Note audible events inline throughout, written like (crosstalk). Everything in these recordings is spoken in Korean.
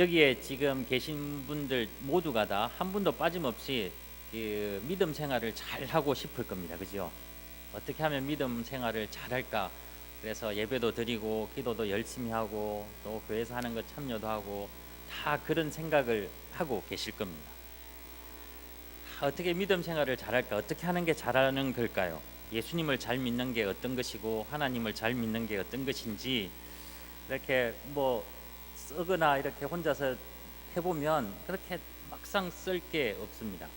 여기에 지금 계신 분들 모두가 다 한 분도 빠짐없이 그 믿음 생활을 잘 하고 싶을 겁니다. 그죠? 어떻게 하면 믿음 생활을 잘 할까? 그래서 예배도 드리고 기도도 열심히 하고 또 교회에서 하는 것 참여도 하고 다 그런 생각을 하고 계실 겁니다. 아, 어떻게 믿음 생활을 잘할까? 어떻게 하는 게 잘하는 걸까요? 예수님을 잘 믿는 게 어떤 것이고 하나님을 잘 믿는 게 어떤 것인지 이렇게 뭐 쓰거나 이렇게 혼자서 해보면 그렇게 막상 쓸 게 없습니다.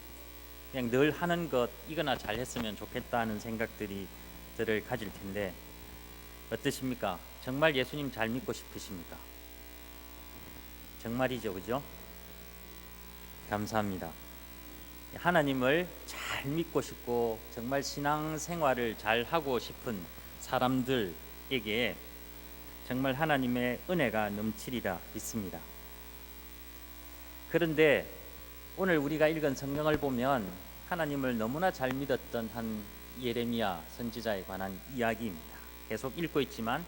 그냥 늘 하는 것 이거나 잘 했으면 좋겠다는 생각들이 들을 가질 텐데 어떠십니까? 정말 예수님 잘 믿고 싶으십니까? 정말이죠, 그죠? 감사합니다. 하나님을 잘 믿고 싶고 정말 신앙 생활을 잘 하고 싶은 사람들에게 정말 하나님의 은혜가 넘치리라 믿습니다. 그런데 오늘 우리가 읽은 성경을 보면 하나님을 너무나 잘 믿었던 한 예레미야 선지자에 관한 이야기입니다. 계속 읽고 있지만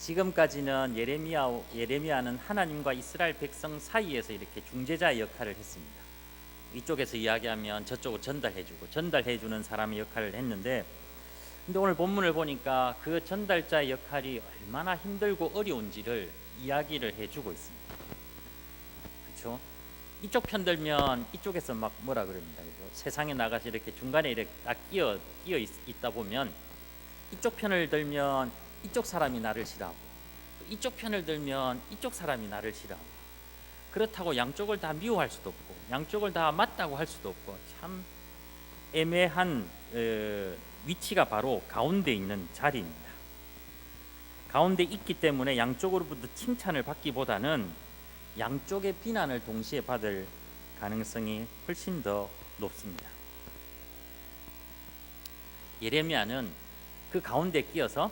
지금까지는 예레미야 예레미야는 하나님과 이스라엘 백성 사이에서 이렇게 중재자의 역할을 했습니다. 이쪽에서 이야기하면 저쪽으로 전달해주고 전달해주는 사람의 역할을 했는데 근데 오늘 본문을 보니까 그 전달자의 역할이 얼마나 힘들고 어려운지를 이야기를 해주고 있습니다. 그렇죠? 이쪽 편 들면 이쪽에서 막 뭐라 그럽니다. 그죠? 세상에 나가서 이렇게 중간에 이렇게 딱 끼어 끼어 있, 있다 보면 이쪽 편을 들면 이쪽 사람이 나를 싫어하고 또 이쪽 편을 들면 이쪽 사람이 나를 싫어하고 그렇다고 양쪽을 다 미워할 수도 없고 양쪽을 다 맞다고 할 수도 없고 참 애매한 어, 위치가 바로 가운데 있는 자리입니다. 가운데 있기 때문에 양쪽으로부터 칭찬을 받기보다는 양쪽의 비난을 동시에 받을 가능성이 훨씬 더 높습니다. 예레미야는 그 가운데 끼어서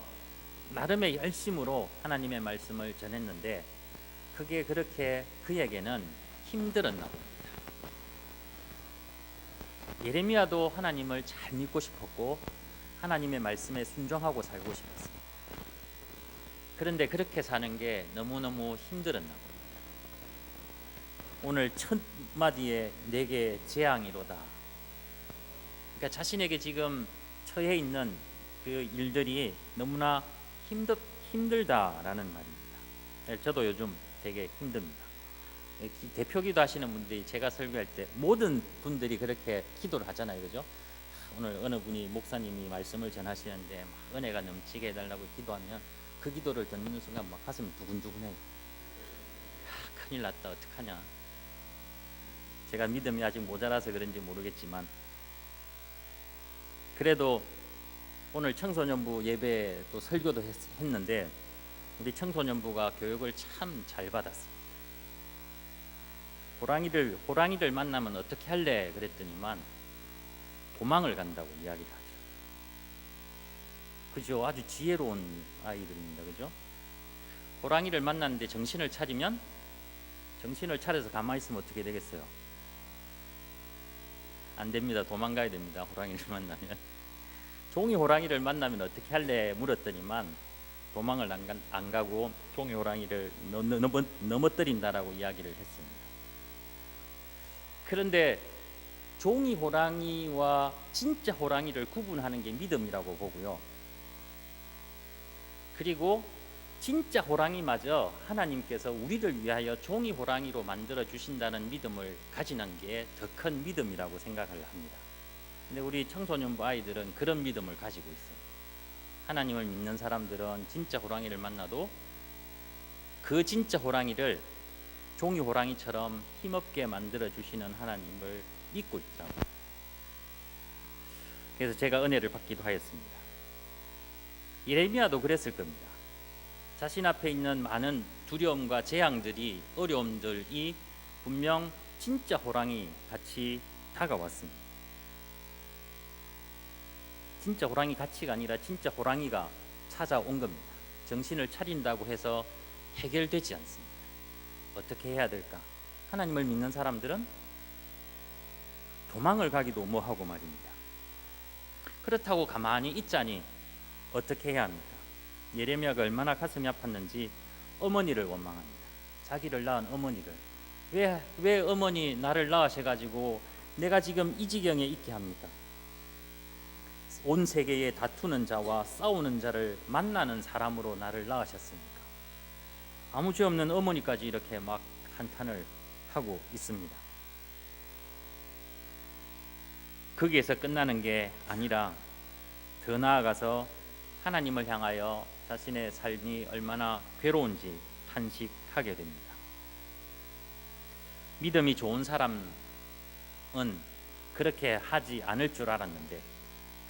나름의 열심으로 하나님의 말씀을 전했는데 그게 그렇게 그에게는 힘들었나 봅니다. 예레미야도 하나님을 잘 믿고 싶었고 하나님의 말씀에 순종하고 살고 싶었습니다. 그런데 그렇게 사는 게 너무너무 힘들었나 봅니다. 오늘 첫 마디에 내게 재앙이로다. 그러니까 자신에게 지금 처해 있는 그 일들이 너무나 힘들 힘들다라는 말입니다. 네, 저도 요즘 되게 힘듭니다. 대표 기도 하시는 분들이 제가 설교할 때 모든 분들이 그렇게 기도를 하잖아요, 그죠? 오늘 어느 분이 목사님이 말씀을 전하시는데 막 은혜가 넘치게 해달라고 기도하면 그 기도를 듣는 순간 막 가슴이 두근두근해요. 아, 큰일 났다, 어떡하냐? 제가 믿음이 아직 모자라서 그런지 모르겠지만 그래도 오늘 청소년부 예배 또 설교도 했, 했는데 우리 청소년부가 교육을 참 잘 받았습니다. 호랑이들 호랑이들 만나면 어떻게 할래 그랬더니만 도망을 간다고 이야기를 하더라고요. 그죠? 아주 지혜로운 아이들입니다. 그죠? 호랑이를 만났는데 정신을 차리면 정신을 차려서 가만히 있으면 어떻게 되겠어요? 안 됩니다. 도망가야 됩니다. 호랑이를 (laughs) 만나면. 종이 호랑이를 만나면 어떻게 할래 물었더니만 도망을 안, 가, 안 가고 종이 호랑이를 넘어, 넘어뜨린다라고 이야기를 했습니다. 그런데 종이 호랑이와 진짜 호랑이를 구분하는 게 믿음이라고 보고요. 그리고 진짜 호랑이마저 하나님께서 우리를 위하여 종이 호랑이로 만들어 주신다는 믿음을 가지는 게 더 큰 믿음이라고 생각을 합니다. 근데 우리 청소년부 아이들은 그런 믿음을 가지고 있어요. 하나님을 믿는 사람들은 진짜 호랑이를 만나도 그 진짜 호랑이를 종이 호랑이처럼 힘없게 만들어 주시는 하나님을 믿고 있더라고요. 그래서 제가 은혜를 받기도 하였습니다. 예레미야도 그랬을 겁니다. 자신 앞에 있는 많은 두려움과 재앙들이 어려움들이 분명 진짜 호랑이 같이 다가왔습니다. 진짜 호랑이 같이가 아니라 진짜 호랑이가 찾아온 겁니다. 정신을 차린다고 해서 해결되지 않습니다. 어떻게 해야 될까? 하나님을 믿는 사람들은 도망을 가기도 뭐하고 말입니다. 그렇다고 가만히 있자니 어떻게 해야 합니까? 예레미야가 얼마나 가슴이 아팠는지 어머니를 원망합니다. 자기를 낳은 어머니를 왜 왜 어머니 나를 낳으셔 가지고 내가 지금 이 지경에 있게 합니까? 온 세계에 다투는 자와 싸우는 자를 만나는 사람으로 나를 낳으셨습니까? 아무 죄 없는 어머니까지 이렇게 막 한탄을 하고 있습니다. 거기에서 끝나는 게 아니라 더 나아가서 하나님을 향하여 자신의 삶이 얼마나 괴로운지 탄식하게 됩니다. 믿음이 좋은 사람은 그렇게 하지 않을 줄 알았는데,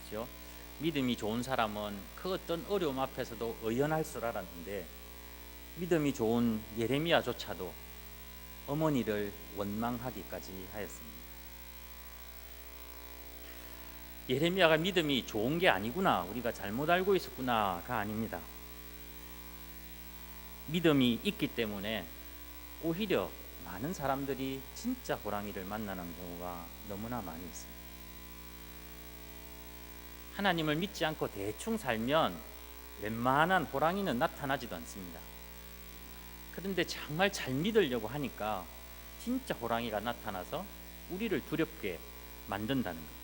그죠? 믿음이 좋은 사람은 그 어떤 어려움 앞에서도 의연할 줄 알았는데, 믿음이 좋은 예레미야조차도 어머니를 원망하기까지 하였습니다. 예레미야가 믿음이 좋은 게 아니구나, 우리가 잘못 알고 있었구나가 아닙니다. 믿음이 있기 때문에 오히려 많은 사람들이 진짜 호랑이를 만나는 경우가 너무나 많이 있습니다. 하나님을 믿지 않고 대충 살면 웬만한 호랑이는 나타나지도 않습니다. 그런데 정말 잘 믿으려고 하니까 진짜 호랑이가 나타나서 우리를 두렵게 만든다는 겁니다.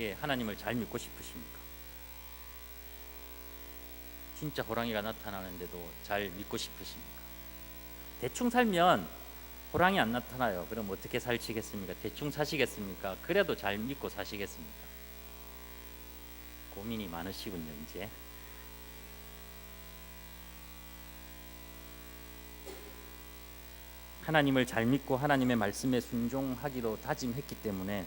어떻게 하나님을 잘 믿고 싶으십니까? 진짜 호랑이가 나타나는데도 잘 믿고 싶으십니까? 대충 살면 호랑이 안 나타나요. 그럼 어떻게 살시겠습니까? 대충 사시겠습니까? 그래도 잘 믿고 사시겠습니까? 고민이 많으시군요, 이제. 하나님을 잘 믿고 하나님의 말씀에 순종하기로 다짐했기 때문에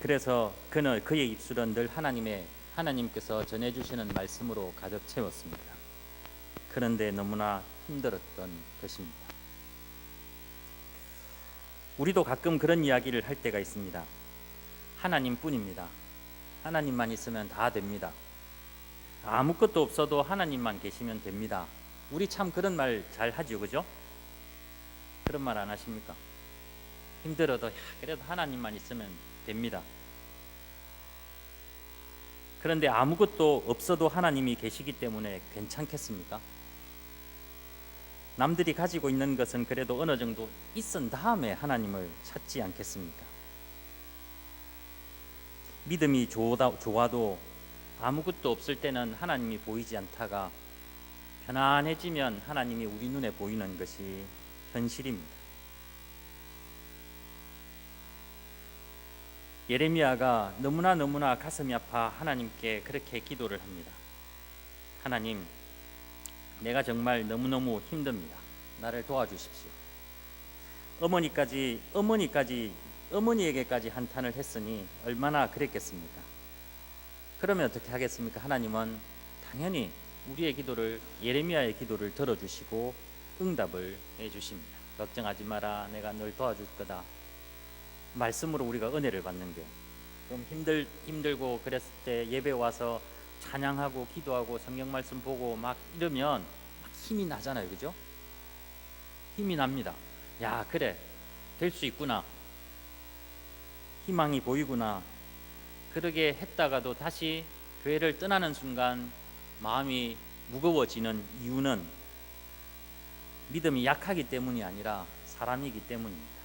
그래서 그는 그의 입술은 늘 하나님의 하나님께서 전해 주시는 말씀으로 가득 채웠습니다. 그런데 너무나 힘들었던 것입니다. 우리도 가끔 그런 이야기를 할 때가 있습니다. 하나님뿐입니다. 하나님만 있으면 다 됩니다. 아무것도 없어도 하나님만 계시면 됩니다. 우리 참 그런 말 잘 하죠, 그죠? 그런 말 안 하십니까? 힘들어도 야, 그래도 하나님만 있으면 됩니다. 그런데 아무것도 없어도 하나님이 계시기 때문에 괜찮겠습니까? 남들이 가지고 있는 것은 그래도 어느 정도 있은 다음에 하나님을 찾지 않겠습니까? 믿음이 좋아도 아무것도 없을 때는 하나님이 보이지 않다가 편안해지면 하나님이 우리 눈에 보이는 것이 현실입니다. 예레미야가 너무나 너무나 가슴이 아파 하나님께 그렇게 기도를 합니다. 하나님, 내가 정말 너무너무 힘듭니다. 나를 도와주십시오. 어머니까지 어머니까지 어머니에게까지 한탄을 했으니 얼마나 그랬겠습니까? 그러면 어떻게 하겠습니까? 하나님은 당연히 우리의 기도를 예레미야의 기도를 들어주시고 응답을 해주십니다. 걱정하지 마라, 내가 널 도와줄 거다. 말씀으로 우리가 은혜를 받는 게. 좀 힘들 힘들고 그랬을 때 예배 와서 찬양하고 기도하고 성경 말씀 보고 막 이러면 막 힘이 나잖아요, 그죠? 힘이 납니다. 야, 그래, 될 수 있구나. 희망이 보이구나. 그러게 했다가도 다시 교회를 떠나는 순간 마음이 무거워지는 이유는 믿음이 약하기 때문이 아니라 사람이기 때문입니다.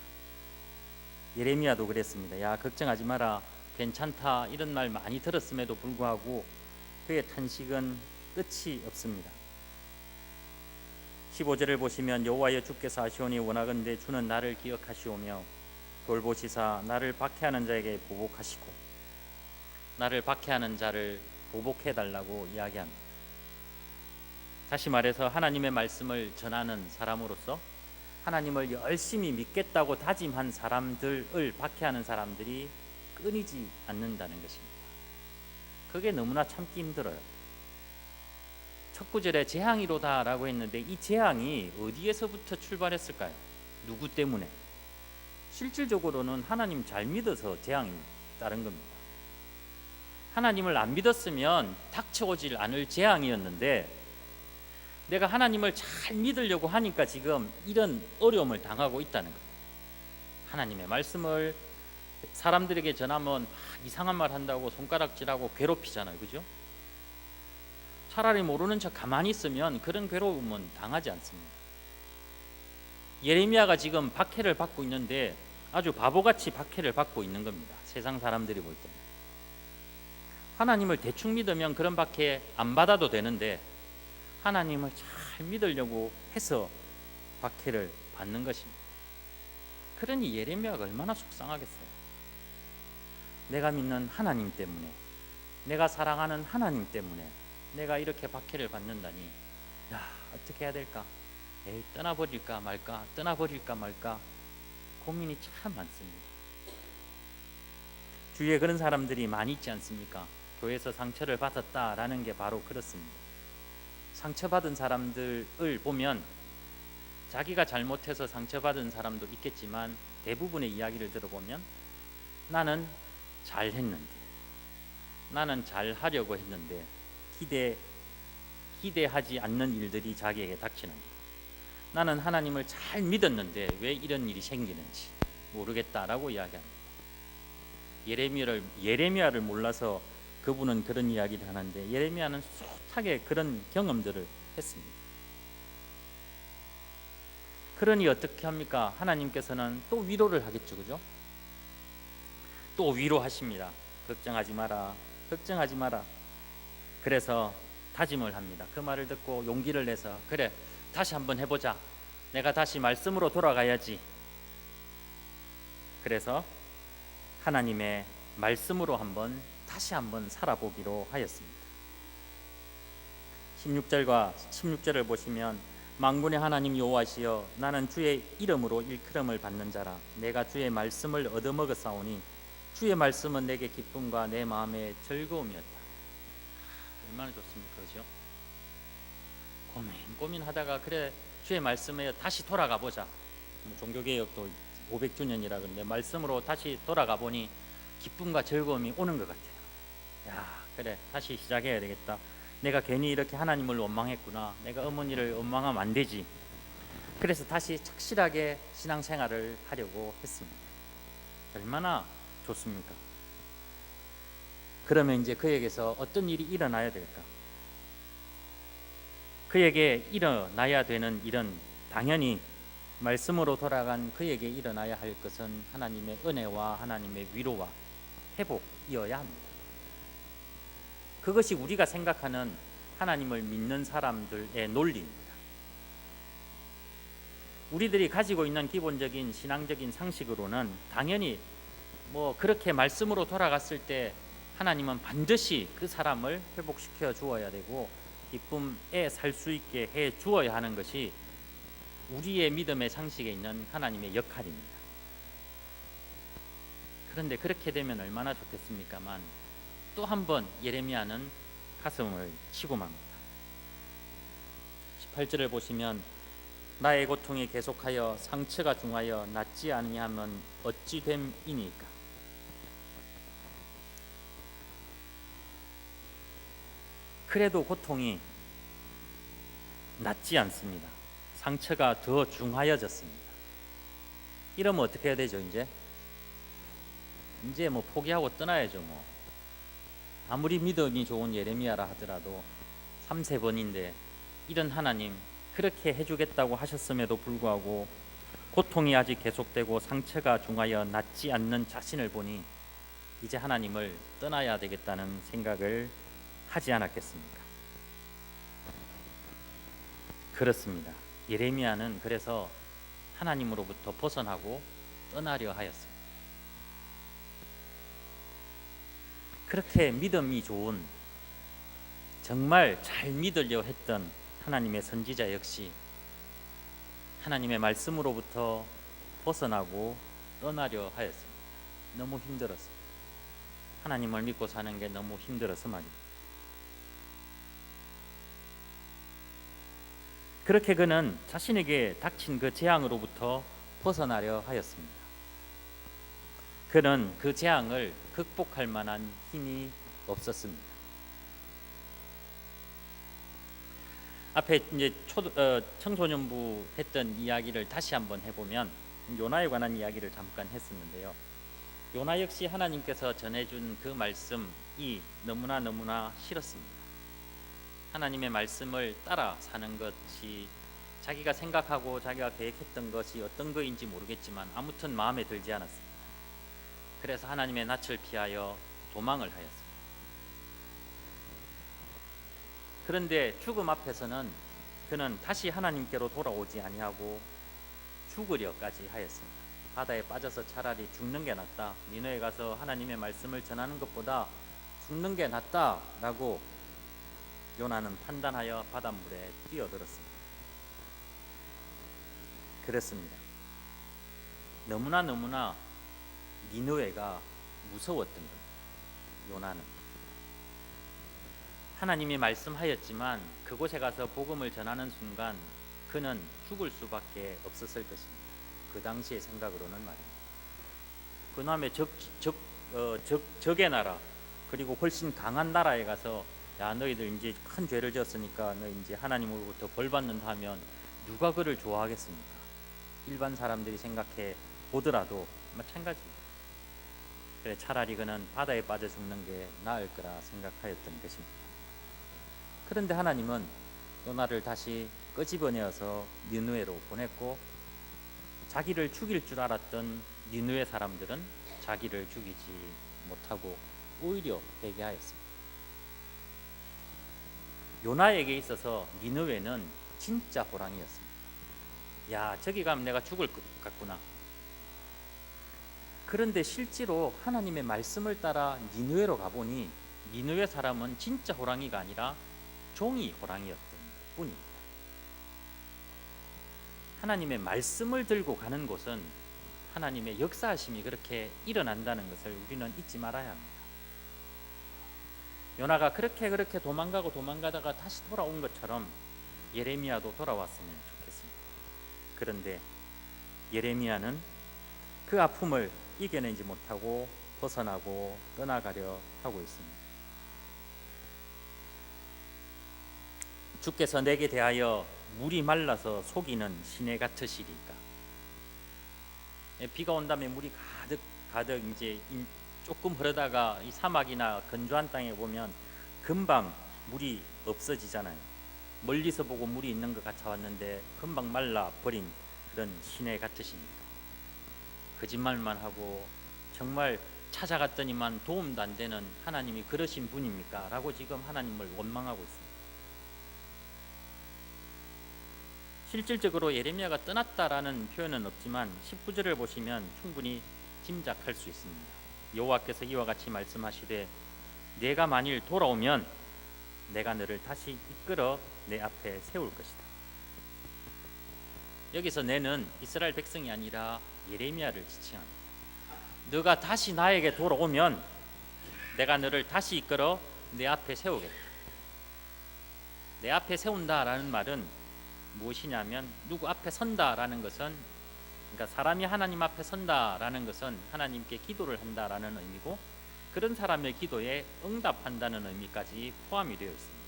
예레미야도 그랬습니다. 야 걱정하지 마라. 괜찮다. 이런 말 많이 들었음에도 불구하고 그의 탄식은 끝이 없습니다. 15절을 보시면 여호와여 주께서 하시오니 원하건대 주는 나를 기억하시오며 돌보시사 나를 박해하는 자에게 보복하시고 나를 박해하는 자를 보복해 달라고 이야기합니다. 다시 말해서 하나님의 말씀을 전하는 사람으로서 하나님을 열심히 믿겠다고 다짐한 사람들을 박해하는 사람들이 끊이지 않는다는 것입니다. 그게 너무나 참기 힘들어요. 첫 구절에 재앙이로다라고 했는데 이 재앙이 어디에서부터 출발했을까요? 누구 때문에? 실질적으로는 하나님 잘 믿어서 재앙이 따른 겁니다. 하나님을 안 믿었으면 닥쳐오질 않을 재앙이었는데 내가 하나님을 잘 믿으려고 하니까 지금 이런 어려움을 당하고 있다는 거예요. 하나님의 말씀을 사람들에게 전하면 막 이상한 말 한다고 손가락질하고 괴롭히잖아요. 그죠? 차라리 모르는 척 가만히 있으면 그런 괴로움은 당하지 않습니다. 예레미야가 지금 박해를 받고 있는데 아주 바보같이 박해를 받고 있는 겁니다. 세상 사람들이 볼 때는. 하나님을 대충 믿으면 그런 박해 안 받아도 되는데 하나님을 잘 믿으려고 해서 박해를 받는 것입니다. 그러니 예레미야가 얼마나 속상하겠어요. 내가 믿는 하나님 때문에 내가 사랑하는 하나님 때문에 내가 이렇게 박해를 받는다니 야 어떻게 해야 될까? 에이 떠나버릴까 말까? 떠나버릴까 말까? 고민이 참 많습니다. 주위에 그런 사람들이 많이 있지 않습니까? 교회에서 상처를 받았다라는 게 바로 그렇습니다 상처받은 사람들을 보면 자기가 잘못해서 상처받은 사람도 있겠지만 대부분의 이야기를 들어보면 나는 잘했는데 나는 잘 하려고 했는데 기대 기대하지 않는 일들이 자기에게 닥치는 거예요. 나는 하나님을 잘 믿었는데 왜 이런 일이 생기는지 모르겠다라고 이야기합니다. 예레미야를 예레미야를 몰라서 그분은 그런 이야기를 하는데 예레미야는 숱하게 그런 경험들을 했습니다. 그러니 어떻게 합니까? 하나님께서는 또 위로를 하겠죠, 그죠? 또 위로하십니다. 걱정하지 마라. 걱정하지 마라. 그래서 다짐을 합니다. 그 말을 듣고 용기를 내서 그래 다시 한번 해보자. 내가 다시 말씀으로 돌아가야지. 그래서 하나님의 말씀으로 한번 다시 한번 살아보기로 하였습니다. 16절과 16절을 보시면 만군의 하나님 여호와시여 나는 주의 이름으로 일컬음을 받는 자라 내가 주의 말씀을 얻어먹었사오니 주의 말씀은 내게 기쁨과 내 마음의 즐거움이었다. 얼마나 좋습니까, 그죠? 고민 고민하다가 그래 주의 말씀에 다시 돌아가 보자. 뭐 종교개혁도 500주년이라 그런데 말씀으로 다시 돌아가 보니 기쁨과 즐거움이 오는 것 같아요. 야, 그래 다시 시작해야 되겠다. 내가 괜히 이렇게 하나님을 원망했구나. 내가 어머니를 원망하면 안 되지. 그래서 다시 착실하게 신앙생활을 하려고 했습니다. 얼마나 좋습니까? 그러면 이제 그에게서 어떤 일이 일어나야 될까? 그에게 일어나야 되는 일은 당연히 말씀으로 돌아간 그에게 일어나야 할 것은 하나님의 은혜와 하나님의 위로와 회복이어야 합니다. 그것이 우리가 생각하는 하나님을 믿는 사람들의 논리입니다. 우리들이 가지고 있는 기본적인 신앙적인 상식으로는 당연히 뭐 그렇게 말씀으로 돌아갔을 때 하나님은 반드시 그 사람을 회복시켜 주어야 되고 기쁨에 살 수 있게 해 주어야 하는 것이 우리의 믿음의 상식에 있는 하나님의 역할입니다. 그런데 그렇게 되면 얼마나 좋겠습니까만 또 한 번 예레미야는 가슴을 치고 맙니다. 18절을 보시면 나의 고통이 계속하여 상처가 중하여 낫지 아니하면 어찌 됨이니까 그래도 고통이 낫지 않습니다. 상처가 더 중하여졌습니다. 이러면 어떻게 해야 되죠, 이제? 이제 뭐 포기하고 떠나야죠, 뭐. 아무리 믿음이 좋은 예레미야라 하더라도 3, 세 번인데 이런 하나님 그렇게 해주겠다고 하셨음에도 불구하고 고통이 아직 계속되고 상처가 중하여 낫지 않는 자신을 보니 이제 하나님을 떠나야 되겠다는 생각을 하지 않았겠습니까? 그렇습니다. 예레미야는 그래서 하나님으로부터 벗어나고 떠나려 하였습니다. 그렇게 믿음이 좋은 정말 잘 믿으려 했던 하나님의 선지자 역시 하나님의 말씀으로부터 벗어나고 떠나려 하였습니다. 너무 힘들었어요. 하나님을 믿고 사는 게 너무 힘들어서 말입니다. 그렇게 그는 자신에게 닥친 그 재앙으로부터 벗어나려 하였습니다. 그는 그 재앙을 극복할 만한 힘이 없었습니다. 앞에 이제 초, 어, 청소년부 했던 이야기를 다시 한번 해보면 요나에 관한 이야기를 잠깐 했었는데요. 요나 역시 하나님께서 전해준 그 말씀이 너무나 너무나 싫었습니다. 하나님의 말씀을 따라 사는 것이 자기가 생각하고 자기가 계획했던 것이 어떤 거인지 모르겠지만 아무튼 마음에 들지 않았습니다. 그래서 하나님의 낯을 피하여 도망을 하였습니다. 그런데 죽음 앞에서는 그는 다시 하나님께로 돌아오지 아니하고 죽으려까지 하였습니다. 바다에 빠져서 차라리 죽는 게 낫다. 니네에 가서 하나님의 말씀을 전하는 것보다 죽는 게 낫다라고 요나는 판단하여 바닷물에 뛰어들었습니다. 그랬습니다. 너무나 너무나 니느웨가 무서웠던 겁니다. 요나는 하나님이 말씀하였지만 그곳에 가서 복음을 전하는 순간 그는 죽을 수밖에 없었을 것입니다. 그 당시의 생각으로는 말입니다. 그 다음에 적, 적, 어, 적, 적의 나라 그리고 훨씬 강한 나라에 가서 야 너희들 이제 큰 죄를 지었으니까 너 이제 하나님으로부터 벌 받는다 하면 누가 그를 좋아하겠습니까? 일반 사람들이 생각해 보더라도 마찬가지입니다. 그래 차라리 그는 바다에 빠져 죽는 게 나을 거라 생각하였던 것입니다. 그런데 하나님은 요나를 다시 끄집어내어서 니누에로 보냈고 자기를 죽일 줄 알았던 니누의 사람들은 자기를 죽이지 못하고 오히려 회개하였습니다. 요나에게 있어서 니느웨는 진짜 호랑이였습니다. 야, 저기 가면 내가 죽을 것 같구나. 그런데 실제로 하나님의 말씀을 따라 니느웨로 가보니 니느웨 사람은 진짜 호랑이가 아니라 종이 호랑이였던 뿐입니다. 하나님의 말씀을 들고 가는 곳은 하나님의 역사하심이 그렇게 일어난다는 것을 우리는 잊지 말아야 합니다. 요나가 그렇게 그렇게 도망가고 도망가다가 다시 돌아온 것처럼 예레미야도 돌아왔으면 좋겠습니다. 그런데 예레미야는 그 아픔을 이겨내지 못하고 벗어나고 떠나가려 하고 있습니다. 주께서 내게 대하여 물이 말라서 속이는 시내 같으시리까. 예, 비가 온 다음에 물이 가득 가득 이제 조금 흐르다가 이 사막이나 건조한 땅에 보면 금방 물이 없어지잖아요. 멀리서 보고 물이 있는 것 같아 왔는데 금방 말라 버린 그런 시내 같으십니다. 거짓말만 하고 정말 찾아갔더니만 도움도 안 되는 하나님이 그러신 분입니까? 라고 지금 하나님을 원망하고 있습니다. 실질적으로 예레미야가 떠났다라는 표현은 없지만 19절을 보시면 충분히 짐작할 수 있습니다. 여호와께서 이와 같이 말씀하시되 내가 만일 돌아오면 내가 너를 다시 이끌어 내 앞에 세울 것이다. 여기서 내는 이스라엘 백성이 아니라 예레미야를 지칭합니다. 너가 다시 나에게 돌아오면 내가 너를 다시 이끌어 내 앞에 세우겠다. 내 앞에 세운다라는 말은 무엇이냐면 누구 앞에 선다라는 것은 그러니까 사람이 하나님 앞에 선다라는 것은 하나님께 기도를 한다라는 의미고 그런 사람의 기도에 응답한다는 의미까지 포함이 되어 있습니다.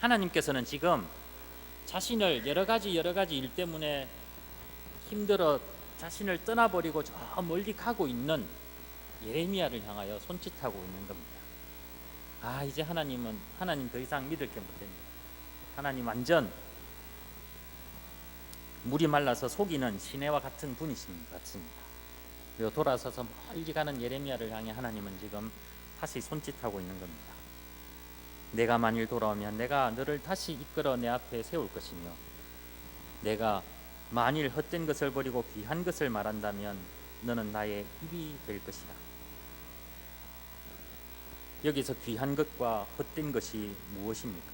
하나님께서는 지금 자신을 여러 가지 여러 가지 일 때문에 힘들어 자신을 떠나버리고 저 멀리 가고 있는 예레미야를 향하여 손짓하고 있는 겁니다. 아 이제 하나님은 하나님 더 이상 믿을 게 못 됩니다. 하나님 완전 물이 말라서 속이는 시내와 같은 분이신 것 같습니다. 그리고 돌아서서 멀리 가는 예레미야를 향해 하나님은 지금 다시 손짓하고 있는 겁니다. 내가 만일 돌아오면 내가 너를 다시 이끌어 내 앞에 세울 것이며 내가 만일 헛된 것을 버리고 귀한 것을 말한다면 너는 나의 입이 될 것이다. 여기서 귀한 것과 헛된 것이 무엇입니까?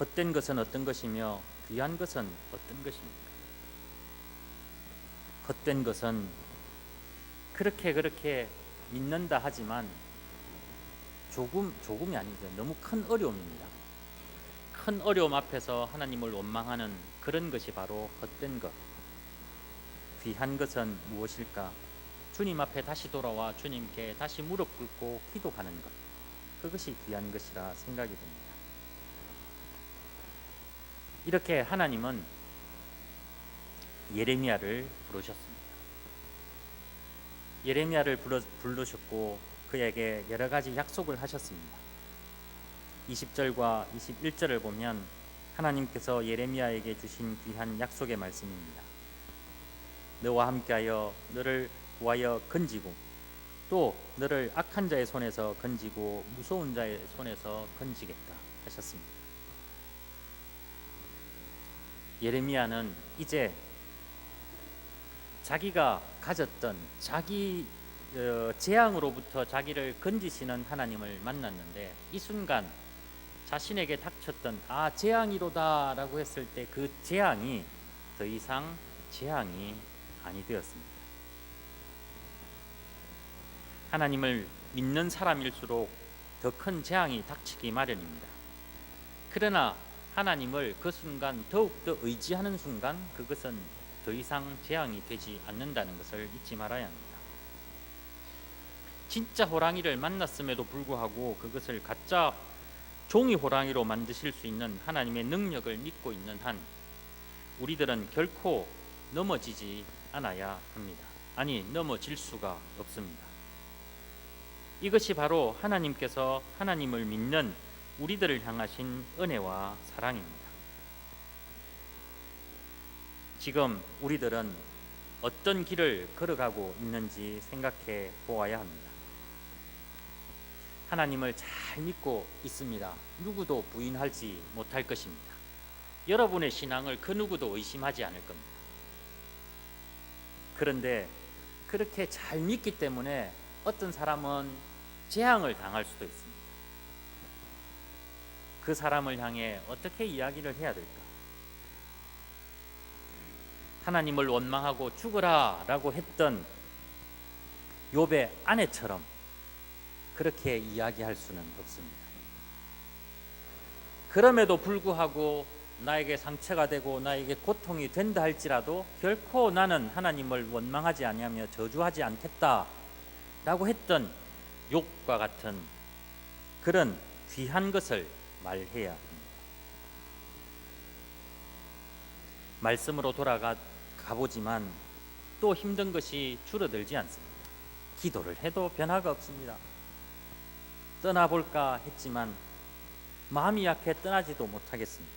헛된 것은 어떤 것이며 귀한 것은 어떤 것입니까? 헛된 것은 그렇게 그렇게 믿는다 하지만 조금 조금이 아니죠. 너무 큰 어려움입니다. 큰 어려움 앞에서 하나님을 원망하는 그런 것이 바로 헛된 것. 귀한 것은 무엇일까? 주님 앞에 다시 돌아와 주님께 다시 무릎 꿇고 기도하는 것. 그것이 귀한 것이라 생각이 듭니다. 이렇게 하나님은 예레미야를 부르셨습니다. 예레미야를 부르셨고 그에게 여러 가지 약속을 하셨습니다. 20절과 21절을 보면 하나님께서 예레미야에게 주신 귀한 약속의 말씀입니다. 너와 함께하여 너를 구하여 건지고 또 너를 악한 자의 손에서 건지고 무서운 자의 손에서 건지겠다 하셨습니다. 예레미야는 이제 자기가 가졌던 자기 어, 재앙으로부터 자기를 건지시는 하나님을 만났는데 이 순간 자신에게 닥쳤던 아 재앙이로다라고 했을 때 그 재앙이 더 이상 재앙이 아니 되었습니다. 하나님을 믿는 사람일수록 더 큰 재앙이 닥치기 마련입니다. 그러나 하나님을 그 순간 더욱더 의지하는 순간 그것은 더 이상 재앙이 되지 않는다는 것을 잊지 말아야 합니다. 진짜 호랑이를 만났음에도 불구하고 그것을 가짜 종이 호랑이로 만드실 수 있는 하나님의 능력을 믿고 있는 한 우리들은 결코 넘어지지 않아야 합니다. 아니 넘어질 수가 없습니다. 이것이 바로 하나님께서 하나님을 믿는 우리들을 향하신 은혜와 사랑입니다. 지금 우리들은 어떤 길을 걸어가고 있는지 생각해 보아야 합니다. 하나님을 잘 믿고 있습니다. 누구도 부인하지 못할 것입니다. 여러분의 신앙을 그 누구도 의심하지 않을 겁니다. 그런데 그렇게 잘 믿기 때문에 어떤 사람은 재앙을 당할 수도 있습니다. 그 사람을 향해 어떻게 이야기를 해야 될까? 하나님을 원망하고 죽으라 라고 했던 욥의 아내처럼 그렇게 이야기할 수는 없습니다. 그럼에도 불구하고 나에게 상처가 되고 나에게 고통이 된다 할지라도 결코 나는 하나님을 원망하지 아니하며 저주하지 않겠다라고 했던 욕과 같은 그런 귀한 것을 말해야 합니다. 말씀으로 돌아가 가보지만 또 힘든 것이 줄어들지 않습니다. 기도를 해도 변화가 없습니다. 떠나볼까 했지만 마음이 약해 떠나지도 못하겠습니다.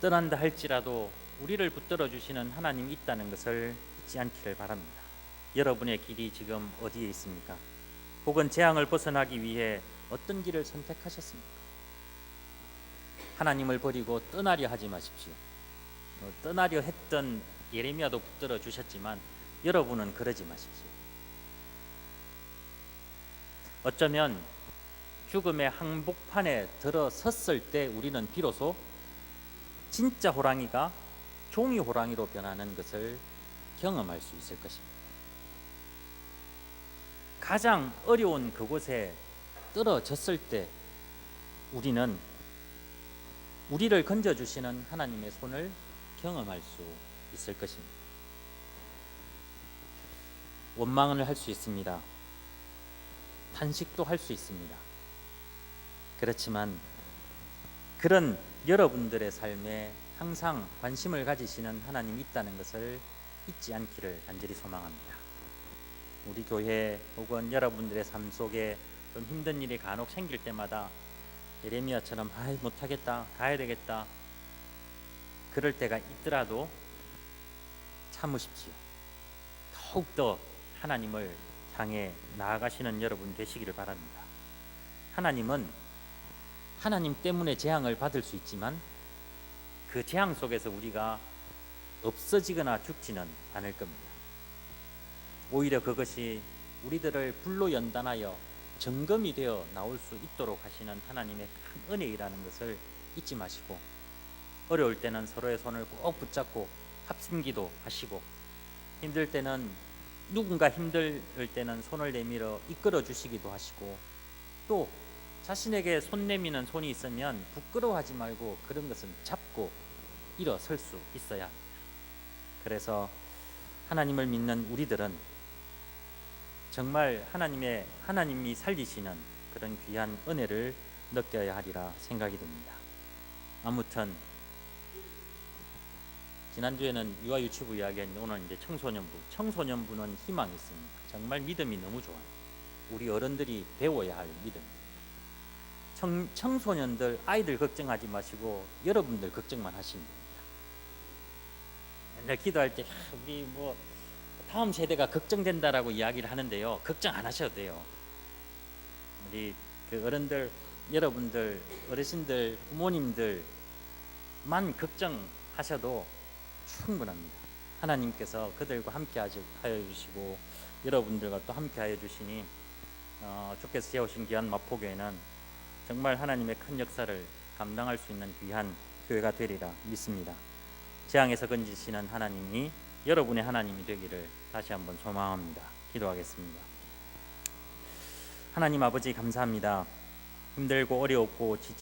떠난다 할지라도 우리를 붙들어 주시는 하나님이 있다는 것을 잊지 않기를 바랍니다. 여러분의 길이 지금 어디에 있습니까? 혹은 재앙을 벗어나기 위해 어떤 길을 선택하셨습니까? 하나님을 버리고 떠나려 하지 마십시오. 어, 떠나려 했던 예레미야도 붙들어 주셨지만 여러분은 그러지 마십시오. 어쩌면 죽음의 항복판에 들어섰을 때 우리는 비로소 진짜 호랑이가 종이 호랑이로 변하는 것을 경험할 수 있을 것입니다. 가장 어려운 그곳에 떨어졌을 때 우리는 우리를 건져 주시는 하나님의 손을 경험할 수 있을 것입니다. 원망을 할 수 있습니다. 탄식도 할 수 있습니다. 그렇지만 그런 여러분들의 삶에 항상 관심을 가지시는 하나님이 있다는 것을 잊지 않기를 간절히 소망합니다. 우리 교회 혹은 여러분들의 삶 속에 좀 힘든 일이 간혹 생길 때마다 예레미야처럼 아 못하겠다 가야 되겠다 그럴 때가 있더라도 참으십시오. 더욱더 하나님을 향해 나아가시는 여러분 되시기를 바랍니다. 하나님은 하나님 때문에 재앙을 받을 수 있지만 그 재앙 속에서 우리가 없어지거나 죽지는 않을 겁니다. 오히려 그것이 우리들을 불로 연단하여 점검이 되어 나올 수 있도록 하시는 하나님의 큰 은혜이라는 것을 잊지 마시고 어려울 때는 서로의 손을 꼭 붙잡고 합심기도 하시고 힘들 때는 누군가 힘들 때는 손을 내밀어 이끌어 주시기도 하시고 또 자신에게 손 내미는 손이 있으면 부끄러워하지 말고 그런 것은 잡고 일어설 수 있어야 합니다. 그래서 하나님을 믿는 우리들은 정말 하나님의 하나님이 살리시는 그런 귀한 은혜를 느껴야 하리라 생각이 듭니다. 아무튼 지난주에는 유아 유치부 이야기했는데 오늘 이제 청소년부. 청소년부는 희망이 있습니다. 정말 믿음이 너무 좋아요. 우리 어른들이 배워야 할 믿음. 청, 청소년들 아이들 걱정하지 마시고 여러분들 걱정만 하시면 됩니다. 맨날 기도할 때 야, 우리 뭐 다음 세대가 걱정된다라고 이야기를 하는데요. 걱정 안 하셔도 돼요. 우리 그 어른들 여러분들 어르신들 부모님들만 걱정하셔도 충분합니다. 하나님께서 그들과 함께 하여 주시고 여러분들과 또 함께 하여 주시니 어, 주께서 세우신 귀한 마포교회는 정말 하나님의 큰 역사를 감당할 수 있는 귀한 교회가 되리라 믿습니다. 재앙에서 건지시는 하나님이 여러분의 하나님이 되기를 다시 한번 소망합니다. 기도하겠습니다. 하나님 아버지 감사합니다. 힘들고 어려웠고 지치